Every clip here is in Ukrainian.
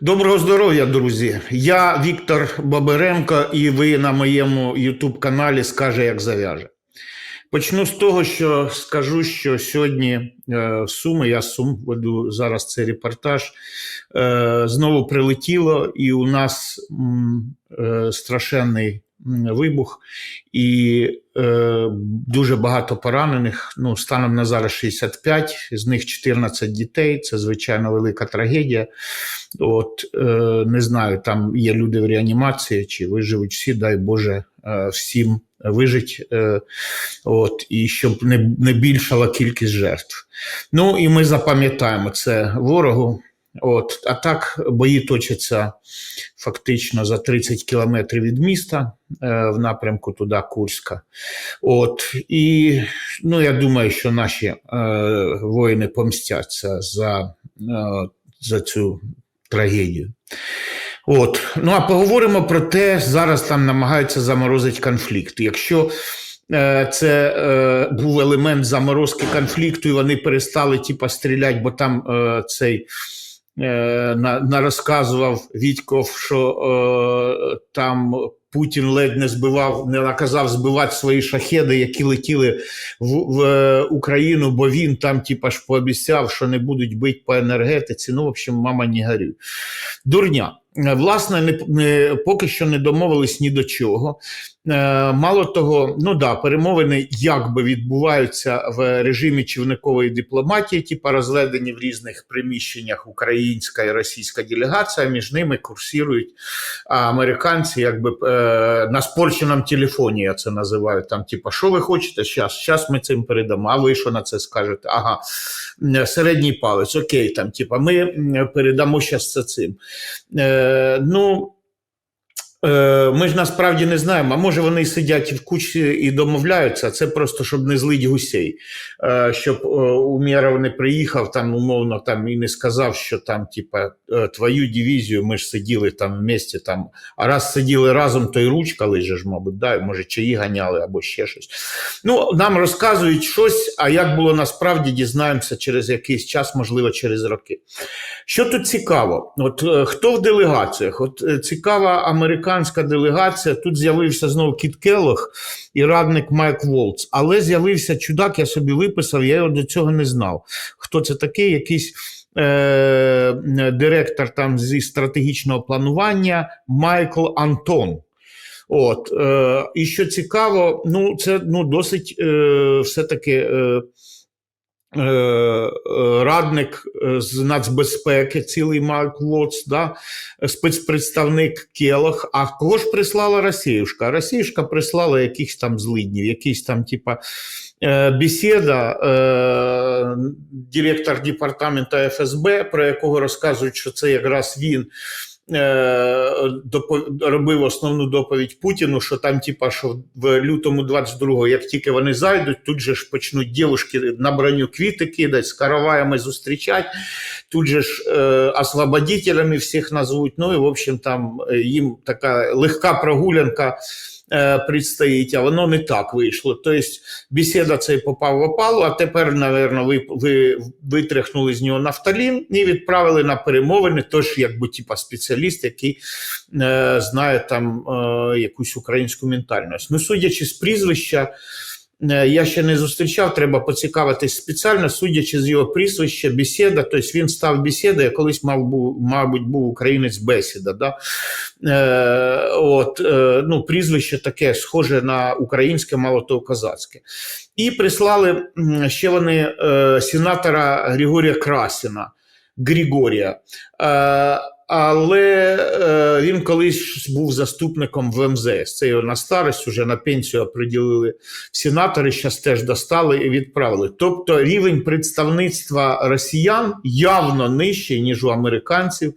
Доброго здоров'я, друзі! Я Віктор Бабиренко, і ви на моєму YouTube каналі Скаже, як зав'яже. Почну з того, що скажу, що сьогодні е, в Суми, я Сум веду зараз цей репортаж, е, знову прилетіло, і у нас е, страшенний вибух, і е, дуже багато поранених. Ну, станом на зараз 65, з них 14 дітей. Це звичайно велика трагедія. От е, не знаю, там є люди в реанімації, чи виживуть всі, дай Боже, е, всім вижить, е, от, і щоб не, не більшала кількість жертв. Ну і ми запам'ятаємо це ворогу. От, а так бої точаться фактично за 30 кілометрів від міста е, в напрямку туди Курська. От, і ну, я думаю, що наші е, воїни помстяться за, е, за цю трагедію. От. Ну а поговоримо про те, зараз там намагаються заморозити конфлікт. Якщо е, це е, був елемент заморозки конфлікту, і вони перестали типа, стріляти, бо там е, цей на, нарозказував Вітьков, що е, там Путін ледь не збивав, не наказав збивати свої шахеди, які летіли в, в Україну, бо він там, типа, ж пообіцяв, що не будуть бити по енергетиці. Ну, в общем, мама не горюй. Дурня. Е, Власне, не, не, поки що не домовились ні до чого. Е, мало того, ну да, перемовини якби відбуваються в режимі човникової дипломатії, типа розгледані в різних приміщеннях українська і російська делегація, між ними курсують американці, якби е, на спорченому телефоні, я це називаю. Там, типа, що ви хочете? Щас, щас ми цим передамо. А ви що на це скажете? Ага, середній палець, окей, там, типа, ми передамо щас це цим. Е, ну, Ми ж насправді не знаємо, а може вони сидять в кучі і домовляються. Це просто щоб не злить гусей, Е, щоб у Умєров не приїхав там, умовно там і не сказав, що там, типа, е, твою дивізію ми ж сиділи там в місті, там, а раз сиділи разом, то й ручка лиже ж, мабуть, да, може, чаї ганяли або ще щось. Ну, нам розказують щось, а як було насправді, дізнаємося через якийсь час, можливо, через роки. Що тут цікаво? От е, хто в делегаціях? От е, цікава американська делегація. Тут з'явився знову Кіт Келлог і радник Майк Волц. Але з'явився чудак, я собі виписав, я його до цього не знав. Хто це такий? Якийсь е, директор там зі стратегічного планування Майкл Антон. От, е, і що цікаво, ну це ну, досить е, все-таки. Е, е, радник е, з нацбезпеки, цілий Марк Лоц, да, спецпредставник Келох. А кого ж прислала Росіюшка? Росіюшка прислала якихось там злиднів, якийсь там, типа, е, бесіда, е, директор департаменту ФСБ, про якого розказують, що це якраз він. е, Робив основну доповідь Путіну, що там, типа, що в лютому 22-го, як тільки вони зайдуть, тут же ж почнуть дівушки на броню квіти кидати, з караваями зустрічати, тут же ж е, освободителями всіх назвуть. Ну і в общем там е, їм така легка прогулянка предстоїть, а воно не так вийшло. Тобто бесіда цей попав в опалу, а тепер, напевно, ви, ви витряхнули з нього нафталін і відправили на перемовини, тож якби типа спеціаліст, який е, знає там е, якусь українську ментальність. Ну, судячи з прізвища, е, я ще не зустрічав, треба поцікавитись спеціально, судячи з його прізвища, бесіда, тобто він став бесіда, я колись мав, був, мабуть, був українець бесіда. Да? Е, от, е, ну, прізвище таке схоже на українське, мало того козацьке. І прислали ще вони е, сенатора Григорія Красіна, Григорія. Е, але е, він колись був заступником в МЗС. Це його на старість, уже на пенсію оприділили сенатори, зараз теж достали і відправили. Тобто рівень представництва росіян явно нижчий, ніж у американців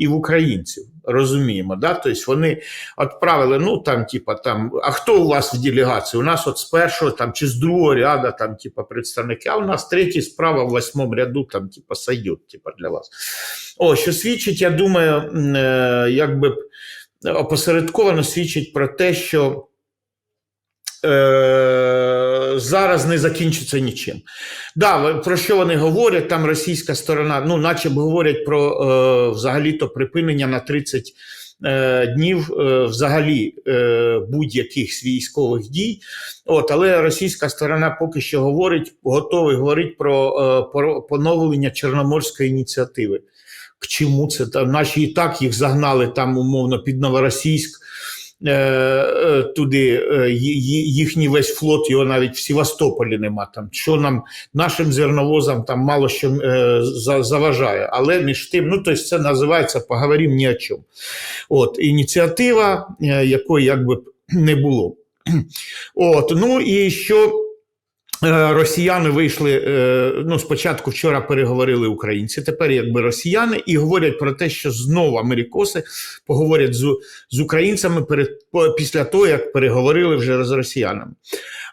і в українців. Розуміємо, да? Тобто вони відправили, ну там, типа, там, а хто у вас в делегації? У нас от з першого там, чи з другого ряду там, типа, представники, а у нас третій справа в восьмому ряду, там, типа, сойдет, типа, для вас. О, що свідчить, я думаю, е, якби опосередковано свідчить про те, що е, зараз не закінчиться нічим. Да, про що вони говорять? Там російська сторона, ну, наче говорять про е, взагалі-то припинення на 30 е, днів е, взагалі е, будь-яких військових дій. От, але російська сторона поки що говорить, готовий говорить про, е, про поновлення Чорноморської ініціативи. К чому це? Там, наші і так їх загнали там умовно під Новоросійськ. Е, е, туди е, їхній весь флот, його навіть в Севастополі нема. Там що нам нашим зерновозам там мало що заважає. Але між тим, ну тобто це називається поговорим ні о чому. От ініціатива, якої якби не було. От, ну і що росіяни вийшли. е, Ну, спочатку вчора переговорили українці, тепер якби росіяни, і говорять про те, що знову америкоси поговорять з, з українцями перед після того, як переговорили вже з росіянами.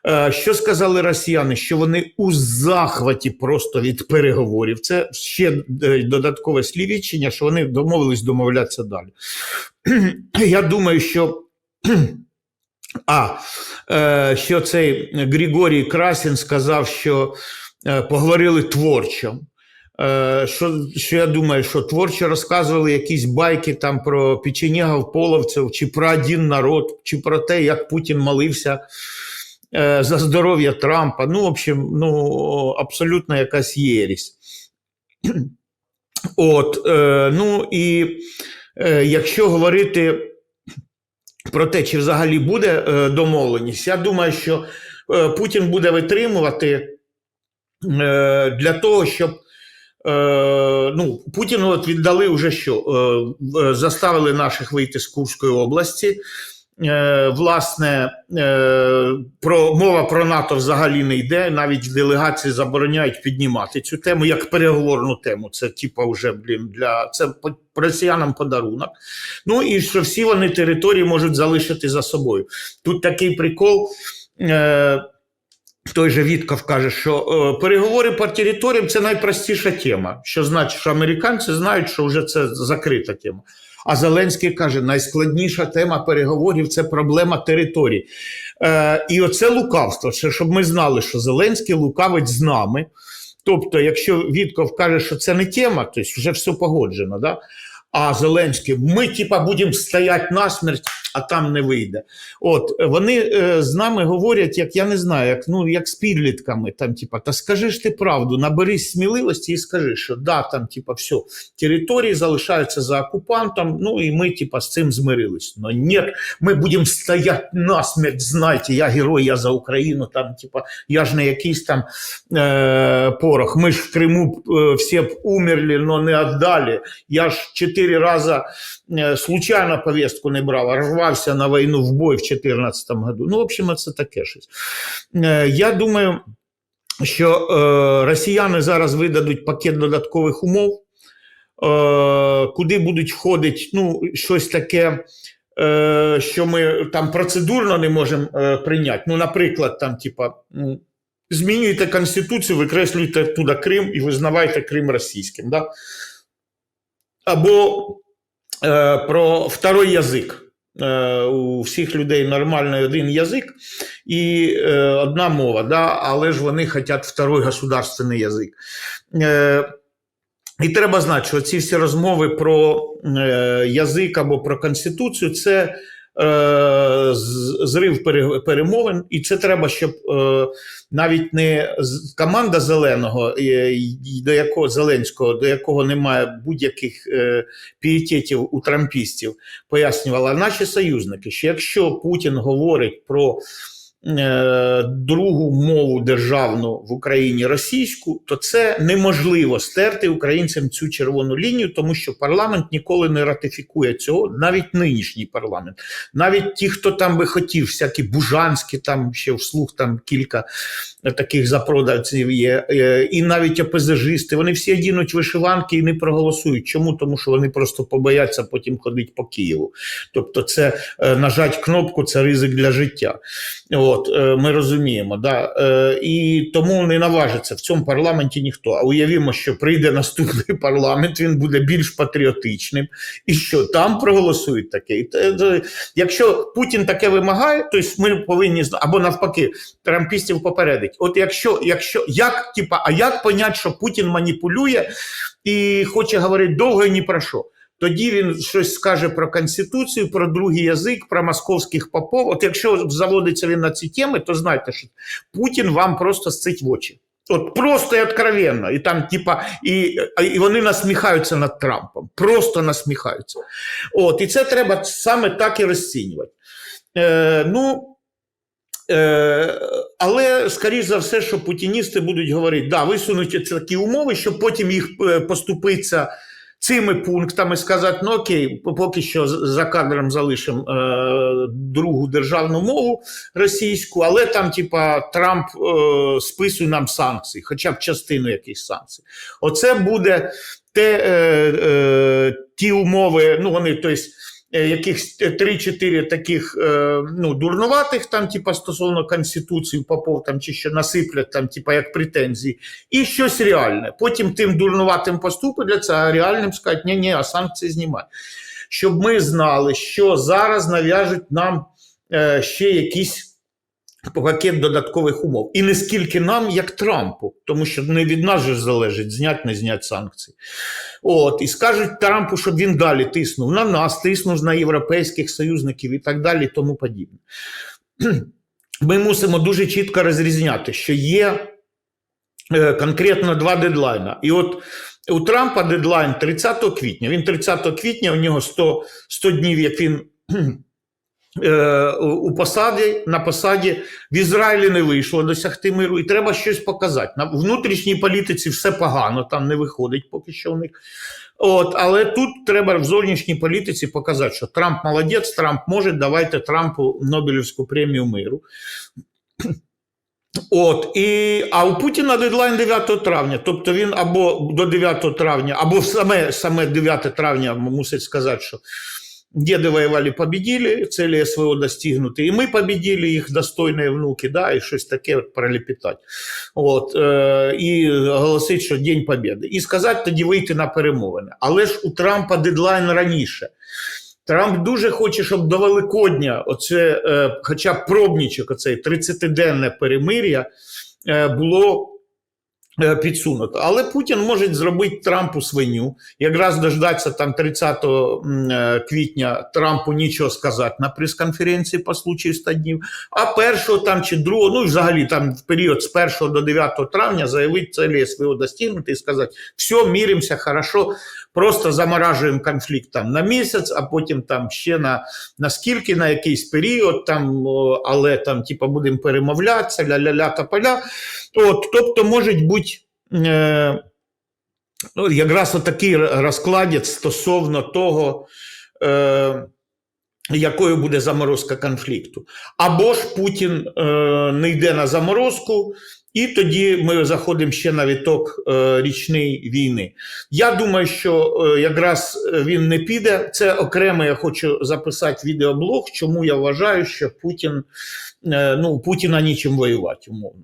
Е, Що сказали росіяни? Що вони у захваті просто від переговорів. Це ще е, додаткове слівічення, що вони домовились домовлятися далі. Я думаю, що. А, е, що цей Григорій Красін сказав, що е, поговорили творчо. Е, що, що я думаю, що творчо розказували якісь байки там про печенєгов, половців, чи про один народ, чи про те, як Путін молився за здоров'я Трампа. Ну, в общем, ну, абсолютно якась єрість. От, ну і якщо говорити про те, чи взагалі буде е, домовленість, я думаю, що е, Путін буде витримувати е, для того, щоб ну, Путіну от віддали вже що? Заставили наших вийти з Курської області. Е, власне, е, про, мова про НАТО взагалі не йде. Навіть делегації забороняють піднімати цю тему як переговорну тему. Це типа вже блін для це росіянам подарунок. Ну і що всі вони території можуть залишити за собою. Тут такий прикол. Е, той же Вітков каже, що е, переговори по територіям це найпростіша тема. Що значить, що американці знають, що вже це закрита тема. А Зеленський каже, найскладніша тема переговорів це проблема територій. Е, і оце лукавство. Це щоб ми знали, що Зеленський лукавить з нами. Тобто, якщо Вітков каже, що це не тема, то вже все погоджено. Да? А Зеленський, ми типа будемо стояти насмерть, а там не вийде. От вони е, з нами говорять, як я не знаю, як ну як з підлітками. Там, типа, та скажи ж ти правду, наберись сміливості і скажи, що да, там, типа, все, території залишаються за окупантом. Ну і ми, типа, з цим змирились. Но ні, ми будемо стояти насмерть. Знайте, я герой, я за Україну. Там, типа, я ж не якийсь там е, порох. Ми ж в Криму е, всі б умерли, але не віддали. Я ж чотири рази е, случайно повестку не брав, а рвався на війну в бой в 2014 году. Ну, в общем, це таке щось. Я думаю, що е, росіяни зараз видадуть пакет додаткових умов, е, куди будуть входити ну, щось таке. Що ми там процедурно не можемо прийняти. Ну, наприклад, там, типа, м, змінюєте Конституцію, викреслюєте туди Крим і визнавайте Крим російським. Да? Або е, про второй язик. Е, у всіх людей нормальний один язик і е, одна мова, да? але ж вони хочуть второй государственний язик. Е, і треба знати, що ці всі розмови про язик або про конституцію це зрив перемовин, і це треба, щоб е, навіть не команда зеленого, е, до якого Зеленського, до якого немає будь-яких е, пієтетів у трампістів, пояснювала наші союзники, що якщо Путін говорить про е, другу мову державну в Україні російську, то це неможливо стерти українцям цю червону лінію, тому що парламент ніколи не ратифікує цього, навіть нинішній парламент, навіть ті, хто там би хотів, всякі бужанські, там ще вслух там кілька таких запродавців є, е, і навіть ОПЗЖисти, вони всі одінуть вишиванки і не проголосують. Чому? Тому що вони просто побояться потім ходити по Києву. Тобто, це е, нажать кнопку, це ризик для життя. От, е, ми розуміємо, да. Е, і тому не наважиться в цьому парламенті ніхто. А уявімо, що прийде наступний парламент, він буде більш патріотичним, і що там проголосують таке. Те- Якщо Путін таке вимагає, то ми повинні або навпаки, трампістів попередить. От якщо, якщо як, типа, а як понять, що Путін маніпулює і хоче говорити довго і ні про що? Тоді він щось скаже про конституцію, про другий язик, про московських попов. От якщо заводиться він на ці теми, то знайте, що Путін вам просто сцить в очі. От просто і откровенно. І там, типа, і, і вони насміхаються над Трампом. Просто насміхаються. От, і це треба саме так і розцінювати. Е, ну, Е, але, скоріш за все, що путіністи будуть говорити, да, висунуть такі умови, щоб потім їх е, поступитися цими пунктами, сказати, ну окей, поки що за кадром залишимо е, другу державну мову російську, але там, типа, Трамп е, списує нам санкції, хоча б частину якихось санкцій. Оце буде те, е, е, ті умови, ну вони, тобто, якихось 3-4 таких е, ну, дурнуватих, там, типа, стосовно Конституції, попов там, чи що насиплять, там, типа, як претензії, і щось реальне. Потім тим дурнуватим поступиться, а реальним скажуть, ні, ні, а санкції знімай. Щоб ми знали, що зараз нав'яжуть нам е, ще якісь пакет додаткових умов. І не скільки нам, як Трампу, тому що не від нас же залежить, знять, не знять санкції. От, і скажуть Трампу, щоб він далі тиснув на нас, тиснув на європейських союзників і так далі, і тому подібне. Ми мусимо дуже чітко розрізняти, що є е, конкретно два дедлайна. І от у Трампа дедлайн 30 квітня. Він 30 квітня, у нього 100, 100 днів, як він у посаді, на посаді в Ізраїлі не вийшло досягти миру, і треба щось показати. На внутрішній політиці все погано, там не виходить поки що у них. От, але тут треба в зовнішній політиці показати, що Трамп молодець, Трамп може, давайте Трампу Нобелівську премію миру. От, і, а у Путіна дедлайн 9 травня. Тобто він або до 9 травня, або саме, саме 9 травня мусить сказати, що деды воевали, победили, цели СВО достигнуты, и мы победили их достойные внуки, да, і щось таке от пролепетать. От, е, і оголосить, що День Побєди. І сказати тоді вийти на перемовини. Але ж у Трампа дедлайн раніше. Трамп дуже хоче, щоб до Великодня, оце, е, хоча б пробнічок, оцей 30-денне перемир'я е, було е, підсунуто. Але Путін може зробити Трампу свиню, якраз дождатися там 30 е, квітня Трампу нічого сказати на прес-конференції по случаю 100 днів, а 1 там чи 2, ну взагалі там в період з 1 до 9 травня заявити цілі свого достигнути і сказати, все, міримося, хорошо, просто заморажуємо конфлікт там на місяць, а потім там ще на, на скільки, на якийсь період, там, але там, типа, будемо перемовлятися, ля-ля-ля та поля. От, тобто, можуть бути. Е, ну, якраз отакий розкладець стосовно того, е, якою буде заморозка конфлікту. Або ж Путін е, не йде на заморозку, і тоді ми заходимо ще на віток е, річної війни. Я думаю, що е, якраз він не піде. Це окремо я хочу записати відеоблог, чому я вважаю, що Путін, е, ну, Путіна нічим воювати, умовно.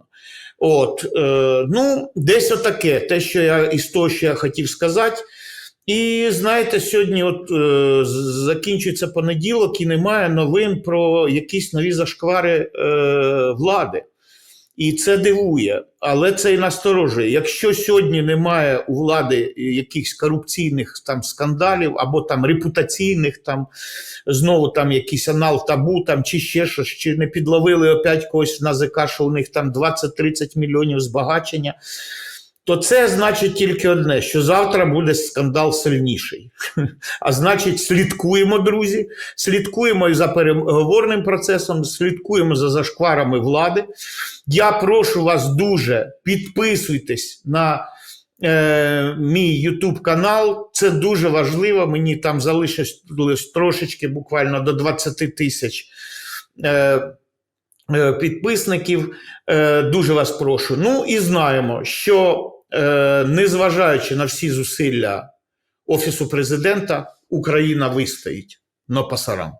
От, е, ну, десь отаке, те, що я із того, що я хотів сказати. І знаєте, сьогодні от е, закінчується понеділок і немає новин про якісь нові зашквари е, влади. І це дивує, але це і насторожує. Якщо сьогодні немає у влади якихось корупційних там скандалів або там репутаційних, там знову там якийсь анал табу, там чи ще щось, чи не підловили опять когось на ЗК, що у них там 20-30 мільйонів збагачення, то це значить тільки одне: що завтра буде скандал сильніший. А значить, слідкуємо, друзі, слідкуємо і за переговорним процесом, слідкуємо за зашкварами влади. Я прошу вас дуже підписуйтесь на е, мій YouTube канал. Це дуже важливо. Мені там залишилось трошечки, буквально до 20 тисяч. Е, Підписників Е, дуже вас прошу. Ну і знаємо, що е, незважаючи на всі зусилля Офісу президента, Україна вистоїть но пасарам.